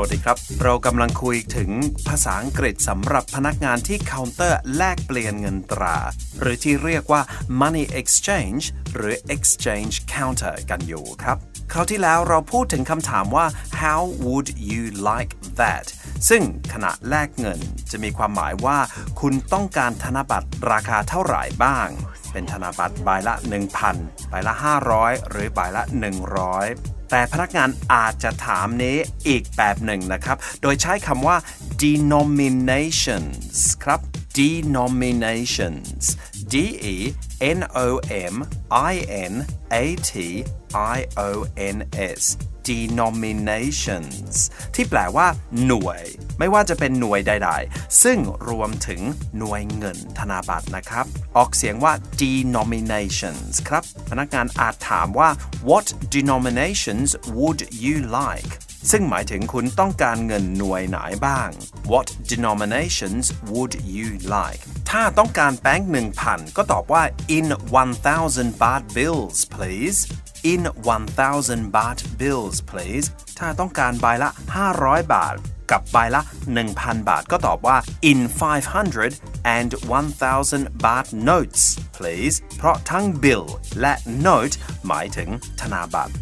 วัสดีครับ เรากำลังคุยถึงภาษาอังกฤษสำหรับพนักงานที่เคาน์เตอร์แลกเปลี่ยนเงินตรา หรือที่เรียกว่า money exchange หรือ exchange counter กันอยู่ครับ คราวที่แล้วเราพูดถึงคำถามว่า how would you like that ซึ่งขณะแลกเงินจะมีความหมายว่า คุณต้องการธนบัตรราคาเท่าไหร่บ้าง เป็นธนบัตรใบละ 1,000 ใบละ 500 หรือใบละ 100 แต่พนักงานอาจจะถามนี้อีกแบบหนึ่งนะครับ โดยใช้คำว่า denominations ครับ denominations D E N O M I N A T I O N S denominations ที่แปลว่าหน่วย ไม่ว่าจะเป็นหน่วยใดๆ ซึ่งรวมถึงหน่วยเงินธนาบัตรนะครับ ออกเสียงว่า denominations ครับ พนักงานอาจถามว่า what denominations would you like ซึ่งหมายถึงคุณต้องการเงินหน่วยไหนบ้าง What denominations would you like ถ้าต้องการแบงค์1,000 ก็ตอบว่า in 1,000 baht bills please in 1,000 baht bills please ถ้าต้องการใบละ 500 บาท กับใบละ 1,000 บาท ก็ตอบว่า in 500 and 1,000 baht notes please เพราะทั้ง bill และ note หมายถึงธนาบัตร